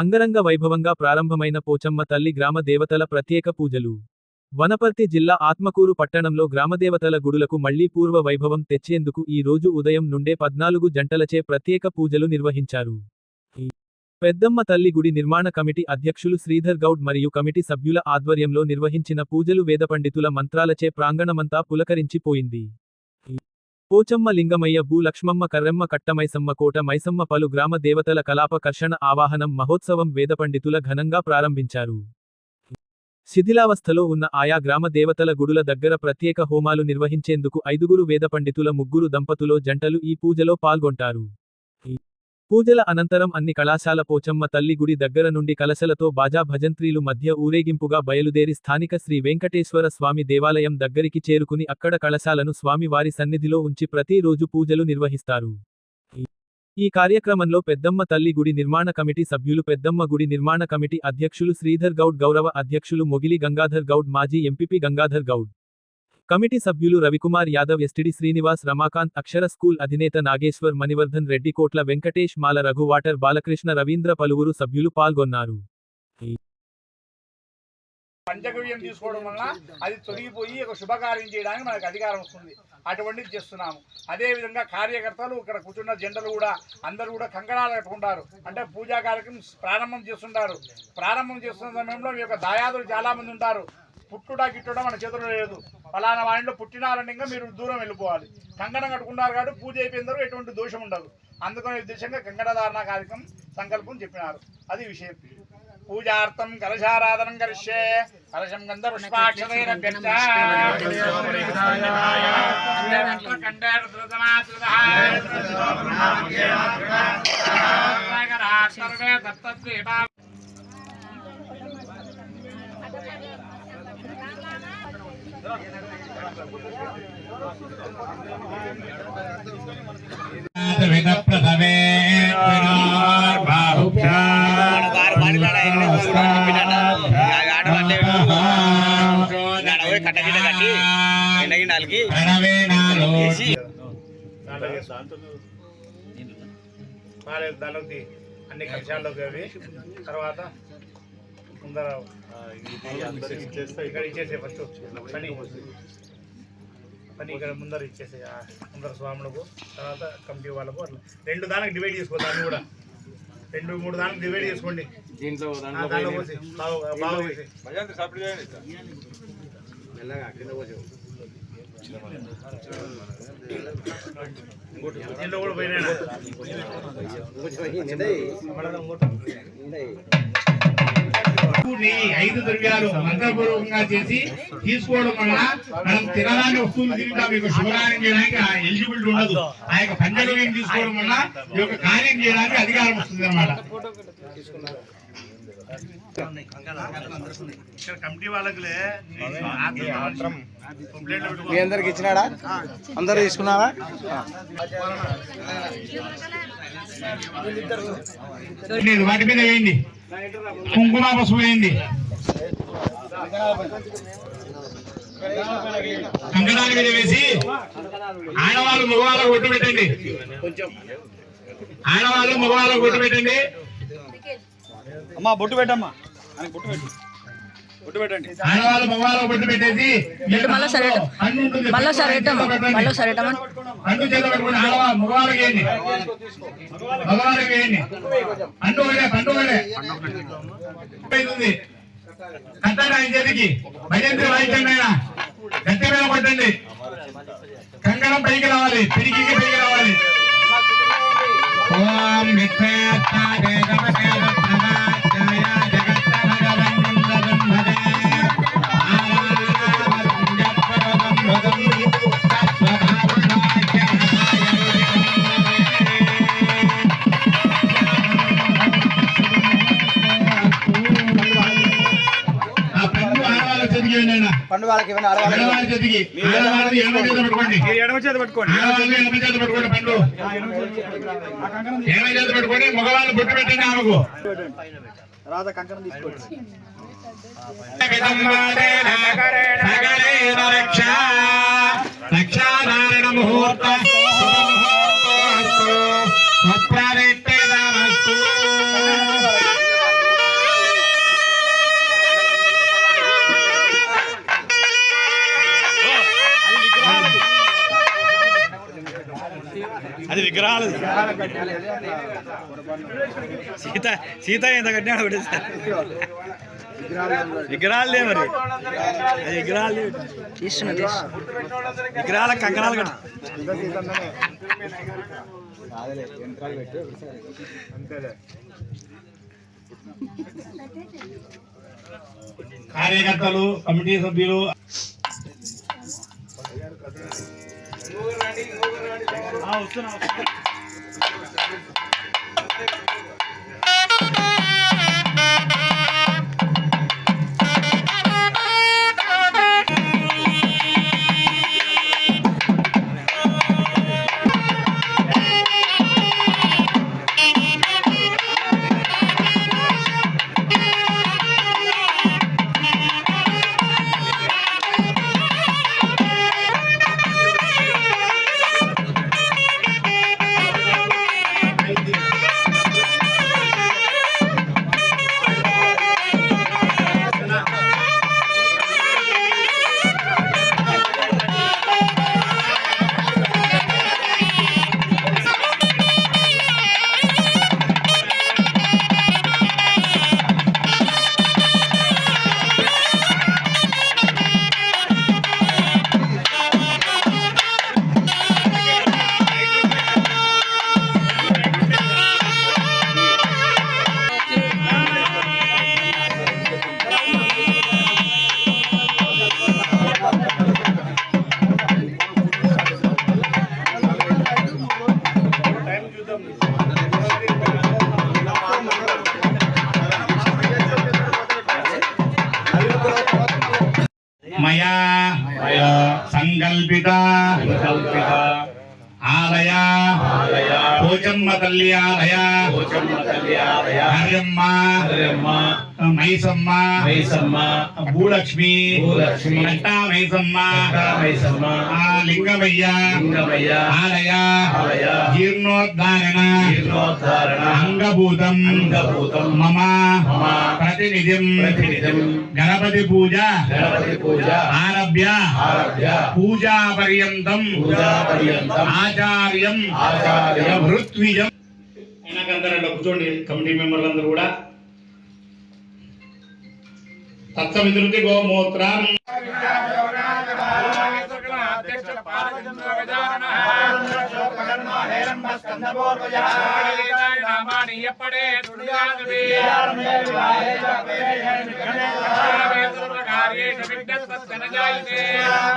అంగరంగ వైభవంగా ప్రారంభమైన పోచమ్మ తల్లి గ్రామ దేవతల ప్రత్యేక పూజలు. వనపర్తి జిల్లా ఆత్మకూరు పట్టణంలో గ్రామదేవతల గుడులకు మళ్ళీ పూర్వ వైభవం తెచ్చేందుకు ఈ రోజు ఉదయం నుండే పద్నాలుగు జంటలచే ప్రత్యేక పూజలు నిర్వహించారు. పెద్దమ్మ తల్లి గుడి నిర్మాణ కమిటీ అధ్యక్షులు శ్రీధర్ గౌడ్ మరియు కమిటీ సభ్యుల ఆధ్వర్యంలో నిర్వహించిన పూజలు వేదపండితుల మంత్రాలచే ప్రాంగణమంతా పులకరించిపోయింది పోచమ్మ లింగమయ్య భూలక్ష్మమ్మ కర్రెమ్మ కట్టమైసమ్మ కోట మైసమ్మ పలు గ్రామ దేవతల కలాప కర్షణ ఆవాహనం మహోత్సవం వేదపండితుల ఘనంగా ప్రారంభించారు. శిథిలావస్థలో ఉన్న ఆయా గ్రామ దేవతల గుడుల దగ్గర ప్రత్యేక హోమాలు నిర్వహించేందుకు ఐదుగురు వేదపండితుల ముగ్గురు దంపతులో జంటలు ఈ పూజలో పాల్గొంటారు. పూజల అనంతరం అన్ని కళాశాల పోచమ్మ తల్లి గుడి దగ్గర నుండి కలశలతో బాజా భజంత్రీలు మధ్య ఊరేగింపుగా బయలుదేరి స్థానిక శ్రీ వెంకటేశ్వర స్వామి దేవాలయం దగ్గరికి చేరుకుని అక్కడ కళశాలను స్వామివారి సన్నిధిలో ఉంచి ప్రతిరోజు పూజలు నిర్వహిస్తారు. ఈ కార్యక్రమంలో పెద్దమ్మ తల్లి గుడి నిర్మాణ కమిటీ సభ్యులు పెద్దమ్మ గుడి నిర్మాణ కమిటీ అధ్యక్షులు శ్రీధర్ గౌడ్ గౌరవ అధ్యక్షులు మొగిలి గంగాధర్ గౌడ్ మాజీ ఎంపీపీ గంగాధర్ గౌడ్ కమిటీ సభ్యులు రవికుమార్ యాదవ్ ఎస్టిడి శ్రీనివాస్ రమాకాంత్ అక్షర స్కూల్ అధినేత నాగేశ్వర్ మణివర్ధన్ రెడ్డి కోట్ల వెంకటేష్ మాల రఘువాటర్ బాలకృష్ణ రవీంద్ర పలువురు సభ్యులు పాల్గొన్నారు. పంచగవ్యం తీసుకోవడం వలన అది తొలగిపోయి ఒక శుభకార్యం చేయడానికి మనకు అధికారం వస్తుంది. అటువంటిది చేస్తున్నాము. అదే విధంగా కార్యకర్తలు ఇక్కడ కూర్చున్న జెండలు కూడా అందరూ కూడా కంకణాలు కట్టుకుంటారు. అంటే పూజా కార్యక్రమం ప్రారంభం చేస్తుంటారు. ప్రారంభం చేస్తున్న సమయంలో మీ యొక్క దాయాదులు చాలామంది ఉంటారు. పుట్టుడా గిట్టుడా మన చేతుల్లో లేదు. ఫలానా వాడిలో పుట్టినారంటే ఇంకా మీరు దూరం వెళ్ళిపోవాలి కంకణం కట్టుకున్నారు కాబట్టి పూజ అయిపోయిన తర్వాత ఎటువంటి దోషం ఉండదు అందుకని ఉద్దేశంగా కంకణధారణ కార్యక్రమం సంకల్పం చెప్పినారు అది విషయం పూజార్థం కలశారాధనం కరిష్యే కలశం గంధ పుష్పాక్షరేణ వినప్రథమే ఎండగిండాలకి దాంట్లోకి అన్ని కక్షాల్లోకి అవి. తర్వాత ముందర ఇక్కడ ఇచ్చేసే ఫస్ట్ పని. పని ఇక్కడ ముందర ఇచ్చేసే ముందర స్వాములకు తర్వాత కమిటీ వాళ్ళకు అట్లా. రెండు దానికి డివైడ్ చేసుకో దాన్ని కూడా. రెండు మూడు దానికి డివైడ్ చేసుకోండి. దీంట్లో ఆ, దాంట్లో పోసి బాగా బాగా పోసి. దీంట్లో కూడా పోయినా ఈ ఐదు ద్రవ్యాలు మంత్రపూర్వకంగా చేసి తీసుకోవడం వల్ల మనం తినడానికి వస్తువులు తింటా. మీకు శుభకార్యం చేయడానికి ఎలిజిబిలిటీ ఉండదు. ఆ యొక్క పంచగవ్యం తీసుకోవడం వల్ల ఈ యొక్క కార్యం చేయడానికి అధికారం వస్తుంది అన్నమాట ఇక్కడ కమిటీ వాళ్ళకిలే. కంప్లైంట్ మీ అందరికి ఇచ్చినాడా? అందరు తీసుకున్నారా వాటి మీద వేయండి. కుంకుమ పసుపు వేయండి. కంకణాల మీద వేసి ఆడవాళ్ళు మగవాళ్ళకు కొట్టు పెట్టండి. ఆడవాళ్ళు మగవాళ్ళకు కొట్టు పెట్టండి. అమ్మా బొట్టు పెట్టమ్మా. ఆయనకి బొట్టు పెట్టు. బొట్టు పెట్టండి. పెట్టేసి మళ్ళా సరే. మళ్ళా సరే ఇటమ్మా. మళ్ళా సరే ఇటమ్మా. పండు చేత పెట్టుకుని ఆడవాళ్ళు మగవాళ్ళకి వేయండి మగవాళ్ళకి వేయండి పండు ఒకటే పండు ఒకటే. అవుతుంది కట్టండి ఆయన చేతికి. భజంత్రి వాయించండి ఆయన గట్టి మీద కొట్టండి. కంకణం పైకి రావాలి. పిడికి పైకి రావాలి. ఓం చేతికి ఇవ్వండి ఆయన. పండు వాళ్ళకి ఇవ్వండి ఆడవాళ్ళకి ఆడవాళ్ళ చేతికి ఆడవాళ్ళది ఎడమ చేతిలో పెట్టుకోండి. ఎడమ చేతి పెట్టుకోండి. ఎడమ చేతిలో పెట్టుకోండి పండు. ఎడమ చేతిలో పెట్టుకోండి మగవాళ్ళు బొట్టు పెట్టండి ఆమెకు. తర్వాత కంకణం తీసుకోండి. సకలేన రక్ష. రక్షాధారణ ముహూర్త. విగ్రహాలు. సీత సీత ఎంత కట్టినాడు ఒకటి విగ్రహాలు లేవు మరి. అది విగ్రహాలు విగ్రహాల కంకణాలు కట్ట. కార్యకర్తలు కమిటీ సభ్యులు. हाँ उसको మైసమ్మ. భూలక్ష్మి. కట్టా మైసమ్మ ఆ లింగమయ్య. ఆలయ. జీర్ణోద్ధారణ. అంగభూతం. మమ. ప్రతినిధిం. గణపతి పూజ. ఆరభ్య. పూజా పర్యంతం ఆచార్యం. ఋత్విజం. అయినాకందరూ కూర్చోండి. కమిటీ మెంబర్లు అందరూ కూడా. తత్సవితృతి గోమూత్రం. अध्यक्ष पालचंद्र गजानन शोकर्म हेरम्ब स्कंदपूर्वज नारायण नामानि यपडे दुर्गादेवी यारमे विवाहे जपे गणे सर्वे सर्व कार्येषु विघ्न सत्सनजायते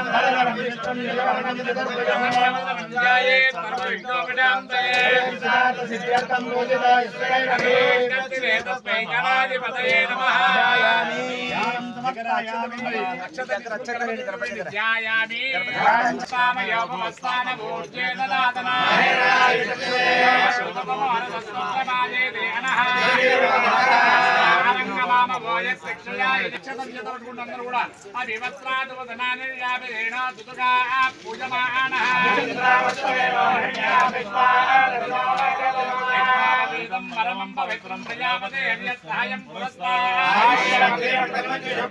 नरनरं विष्णुं निलवरणं दुर्गमनं जायेत् सर्वविघ्नोपदान्तये सात सिद्ध्यर्थं मोदिताय श्रेयः तस्मै जनादिपतये नमः यामि పరమం పవిత్రం ప్రజాపతే సహాయం యజ్ఞోపవీతార్థం గణపతి మీద వెండి అక్షతాం సమర్పయామి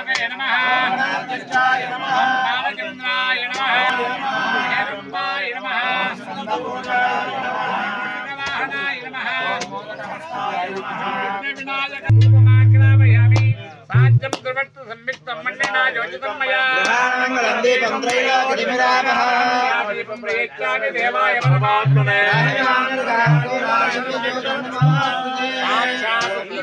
பாதவே நம. பாலச்சந்திராய நம. ஹேரும்பாய நம. வாகனாய நம. விநாயகராமயாமி சாத்தியம் குருவத்து சம்மித்தம் மண்ணினா ஜோதிதம் மயா. தேவாய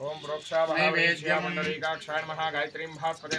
ओम प्रोक्षाभावेज्या मंडलीकाक्षाय नमः गायत्रीं भास्पते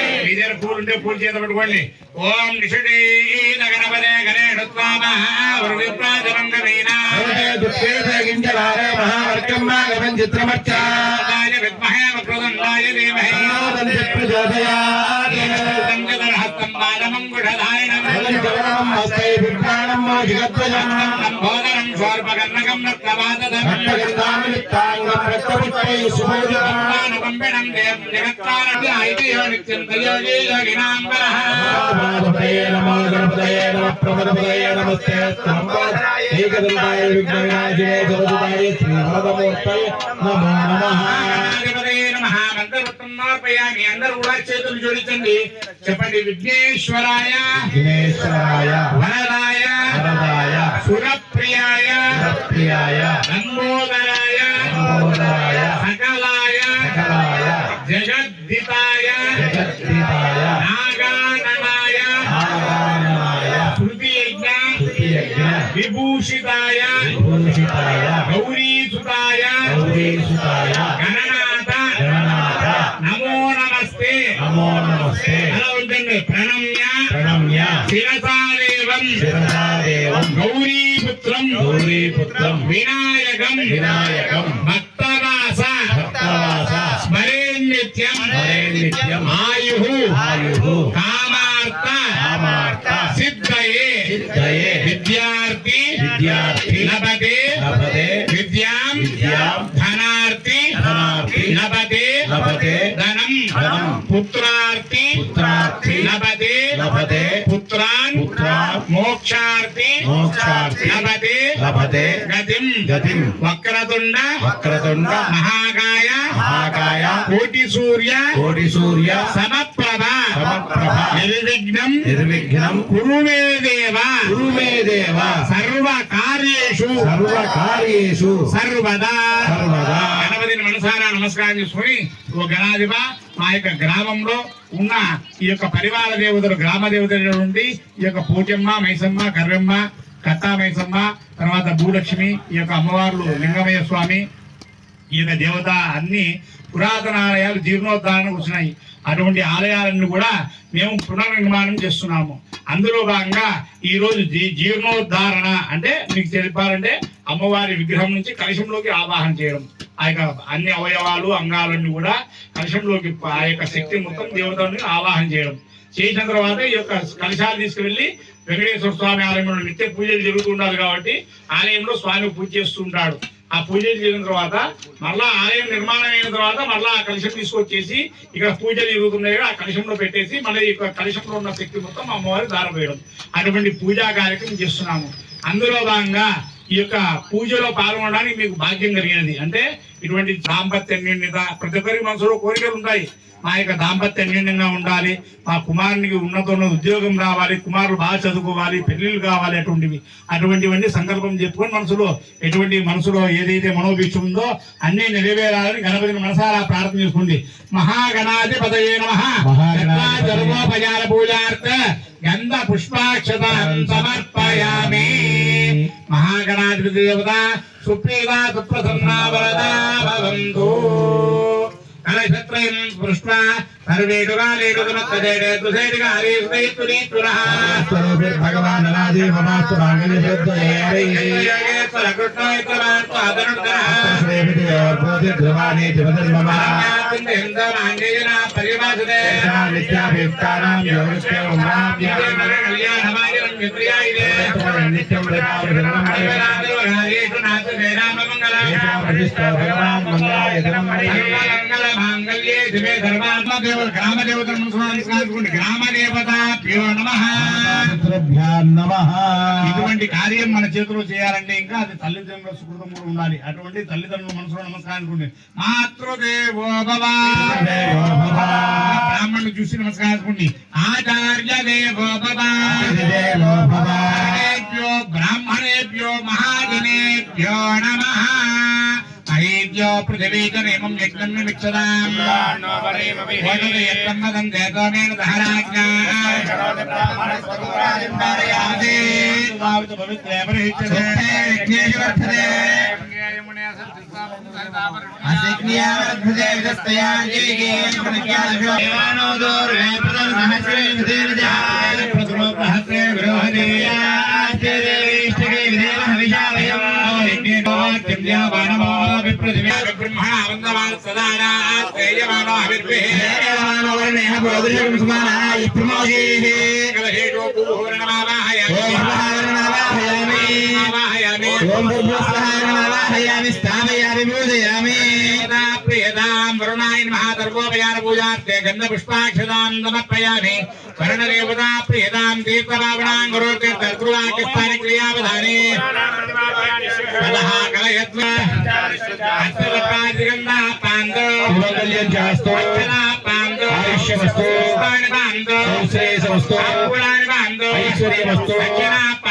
ఇద్దరు పూలు ఉంటే పూలు చేత పట్టుకోండి. ఓం నిషుడి వృవిప్రాజనం గణైనా దుఃఖేగించలారే మహావర్గం నాగరం చిత్రమచ్చ విద్మహే వక్రదండాయ ధీమహి. సంగదరహస్తం బాలమంగుఢధారిణం లంబోదరం శోర్పకర్ణకం రత్నవాదధరం పంపిణం జగత్కారణ ఐతిహ్య నిత్యం దయోగి యోగినాంబరః. గణాధిపతే నమః మంత్రపుత్రం సమర్పయామి అందరూ కూడా చేతులు జోడించండి. చెప్పండి విఘ్నేశ్వరాయ వరదాయ సురప్రియాయ లంబోదరాయ సకలాయ జగద్దితాయ నాగాననాయ శృతి యజ్ఞ విభూషితాయ గౌరీసుతాయ గణనాథ பிறதாதேவம் கௌரி புத்திரம் கௌரி புத்திரம் விநாயகம். விநாயகம். பக்தவாசா. பக்தவாசா. ஸ்மரேன் நித்யம் ஸ்மரேன் நித்யம் ஆயுஹு. ஆயுஹு. காமார்த்த. காமார்த்த. சித்தயே. మోక్షార్థి మోక్షార్థి లభతే. లభతే. గతిం. గతిం. వక్రతుండ. వక్రతుండ. మహాకాయ. మహాకాయ. కోటి సూర్య కోటి సూర్య సమప్రభ. సమప్రభ. నిర్విఘ్నం. నిర్విఘ్నం. కురు మే దేవ. కురు మే దేవ. సర్వ కార్యేషు సర్వ కార్యేషు సర్వదా. సర్వదా. గణపతిని మనసారా నమస్కారం చేసుకుని ఓ గణాధిప మా యొక్క గ్రామంలో ఉన్న ఈ యొక్క పరివార దేవతలు గ్రామ దేవతల నుండి ఈ యొక్క పూజమ్మ మైసమ్మ కర్రమ్మ కట్టా మైసమ్మ తర్వాత భూలక్ష్మి ఈ యొక్క అమ్మవార్లు లింగమయ్య స్వామి ఈ యొక్క దేవత అన్ని పురాతన ఆలయాలు జీర్ణోద్ధారణకు వచ్చినాయి. అటువంటి ఆలయాలను కూడా మేము పునర్నిర్మాణం చేస్తున్నాము. అందులో భాగంగా ఈరోజు జీ- జీర్ణోద్ధారణ అంటే మీకు తెలిపాలంటే అమ్మవారి విగ్రహం నుంచి కలశంలోకి ఆవాహన చేయడం. ఆ యొక్క అన్ని అవయవాలు అంగాలన్నీ కూడా కలశంలోకి ఆ యొక్క శక్తి మొత్తం దేవతలను ఆవాహన చేయడం. చేసిన తర్వాత ఈ యొక్క కలశాలు తీసుకువెళ్ళి వెంకటేశ్వర స్వామి ఆలయంలో నిత్య పూజలు జరుగుతుండాలి కాబట్టి ఆలయంలో స్వామి పూజ చేస్తుంటాడు ఆ పూజలు చేసిన తర్వాత మళ్ళా ఆలయం నిర్మాణం అయిన తర్వాత మళ్ళా ఆ కలశం తీసుకొచ్చేసి ఇక్కడ పూజలు జరుగుతున్నాయి ఆ కలశంలో పెట్టేసి మళ్ళీ ఈ యొక్క కలశంలో ఉన్న శక్తి మొత్తం అమ్మవారి దారపోయడం అటువంటి పూజా కార్యక్రమం చేస్తున్నాము. అందులో భాగంగా ఈ యొక్క పూజలో పాల్గొనడానికి మీకు భాగ్యం కలిగినది. అంటే ఇటువంటి దాంపత్య అన్యోన్యత ప్రతి ఒక్కరి మనసులో కోరికలు ఉంటాయి. మా యొక్క దాంపత్య అన్యోన్యంగా ఉండాలి మా కుమారునికి ఉన్నతోన్న ఉద్యోగం రావాలి కుమారులు బాగా చదువుకోవాలి పెళ్ళిళ్ళు కావాలి అటువంటివి. అటువంటివన్నీ సంకల్పం చెప్పుకొని మనసులో ఎటువంటి మనసులో ఏదైతే మనోభీక్ష ఉందో అన్ని నెరవేరాలని గణపతిని మనసారా ప్రార్థన చేసుకోండి మహాగణాధిపతయే జర్వోపచార పూజార్థ గంధ పుష్పాక్షత సమర్పయామి. మహాగణాధిపతి దేవత సుప్రీవా సుప్రసన్నా వరదా భవంతు. కలశత్ర త్రయం స్పృష్ట్వా సర్వేడు కాలేడు భగవాన్ నిత్యాభియుక్తానాం నిత్యం నమః ఇటువంటి కార్యం మన చేతిలో చేయాలంటే ఇంకా అది తల్లిదండ్రుల సుకృతం ఉండాలి అటువంటి తల్లిదండ్రుల మనసులో నమస్కారం మాతృదేవో భవ. బ్రాహ్మణుడు చూసి నమస్కారం ఆచార్య దేవో బ్రాహ్మణేభ్యో బ్రాహ్మణేభ్యో మహాజనేభ్యో నమ. హరిభ్యో పృథివీ చ నేమం యజ్ఞం విక్షదాం యత్కర్మదం దేతోమేన దహరాజ్ఞా ఓం భూస్వహాయామి స్థాపయామి పూజయామి ప్రియదాం వరుణాయ మహాదర్భోపయాన పూజార్థే గంధ పుష్పాక్షదాం సమర్పయామి వరుణదేవతా ప్రియదాం తీర్థభావనాం గురుర్తీర్థర్గురువాక్యస్థాని క్రియావధాని తదహ కలయత్వ అష్టవక్రాదిగంధ పాందో శుభకల్యం చాస్తు అక్షరా పాందో ఆయుష్యమస్తు. పుష్పాణి పాందో. శ్రేయసమస్తు అంకురాణి పాందో. ఐశ్వర్యమస్తు. దక్షిణా పాందో. అభినయం చాస్తు ప్రవర్తంతే అహంకారమాదిం కృత్వా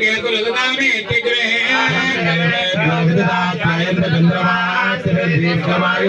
के कुलगता में तिग्रहे कलमे प्रभुदाताय प्रचंद्रमास प्रदीप कुमारी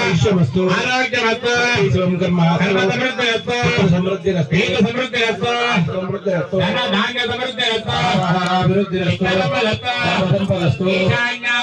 ఆయుష్యమస్తు శివం కర్మ సమృద్ధిరస్తు సమృద్ధిరస్తు అభివృద్ధిరస్తు సంపదస్తు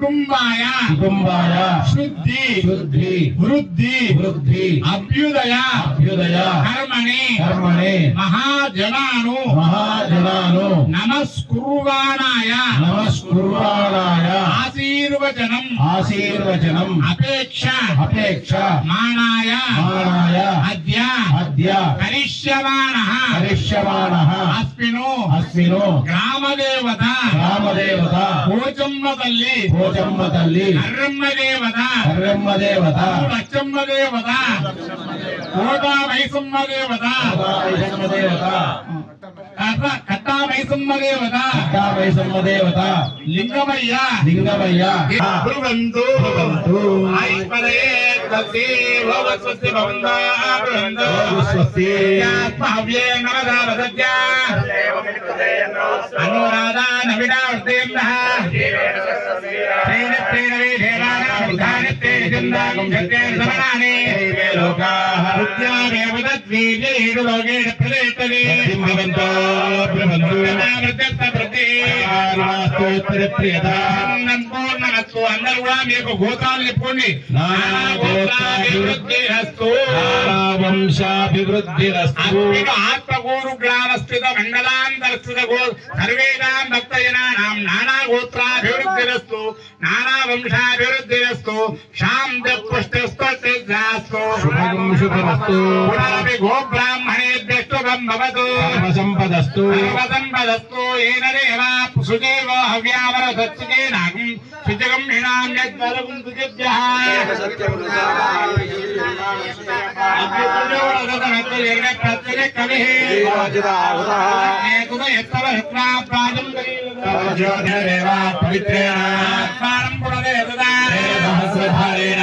కుటుంబాయ. కుటుంబాయ. శుద్ధి. శుద్ధి. వృద్ధి. వృద్ధి. అభ్యుదయ. అభ్యుదయ. కర్మణి. కర్మణి. మహాజనాను. మహాజనాను. నమస్కుర్వాణాయ. నమస్కుర్వాణాయ. ఆశీర్వచనం. ఆశీర్వచనం. అపేక్ష. అపేక్ష. మానాయ. మానాయ. అద్య. అద్య. కరిష్యమాణ కరిష్యమాణ అస్మిను. అస్మిను. గ్రామదేవత. రామదేవత పోచమ్మ తల్లి భోజమ్మ తల్లి. కర్రమ్మ దేవత కర్రమ్మ దేవత. లచ్చమ్మ దేవత. కోటా వైసమ్మ దేవత. వైసమ్మ దేవత కట్ట కట్టా వైసమ్మ దేవత వైసమ్మ దేవత. లింగమయ్య. లింగమయ్య. భృగంతు భవంతు. ఐశ్వర్యే. తస్సే భవస్వస్తి భవంతా భృగంతు. స్వస్తి యాత్మహవ్యే నవదావసత్య. అనురాధా నవిడావర్తేందః. శ్రీనిత్యేన వేదేవానాం బుద్ధానిత్యేన చందాకం సత్యేన సమనాని. లోకాః బుద్ధ్యాదేవ తద్వీర్యేషు లోకేష ప్రతిష్టతి. భవంతో భవంతు ప్రత్యక్ష ప్రతి. పూర్ణమస్తు. అందరూ కూడా గోత్రాభివృద్ధి హస్తు. వంశాభివృద్ధిరస్తు అస్మిను ఆత్మగూరు గ్రామస్థిత మండలాంతరస్థిత గో సర్వేదాం భక్తజనానాం నానా గోత్రాభివృద్ధిరస్తు నానా వంశాభివృద్ధిరస్తు శాంతి పుష్టిస్తు శుభగం శుభమస్తు. పునరపి బ్రాహ్మణేభ్యస్తుభం భవతు. సర్వసంపదస్తు. సర్వసంపదస్తు. ఏన దేవ సుజీవో హవ్యావర సత్సుజేనాగం సుజగం హిణాం యద్వరగం సుజభ్యః పవిత్రేణ సహస్రధారేణ.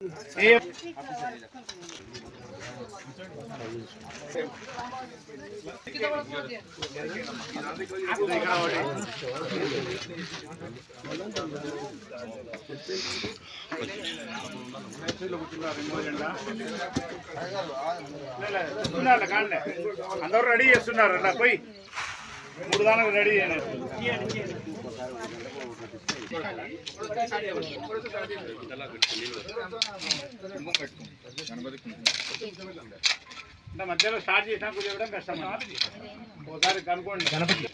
కంటే ఎక్కున్నాడు కూర్చున్నారు కాళ్ళే అందరూ రెడీ చేస్తున్నారు అలా పోయి మూడు దానికి రెడీ చేయలేదు అంటే మధ్యలో స్టార్ట్ చేసినా కూర్చోవడం కష్టం ఒకసారి కనుక్కోండి Ganapati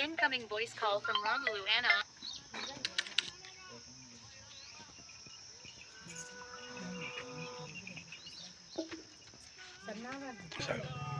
Incoming voice call from Romulu Anna. Sorry.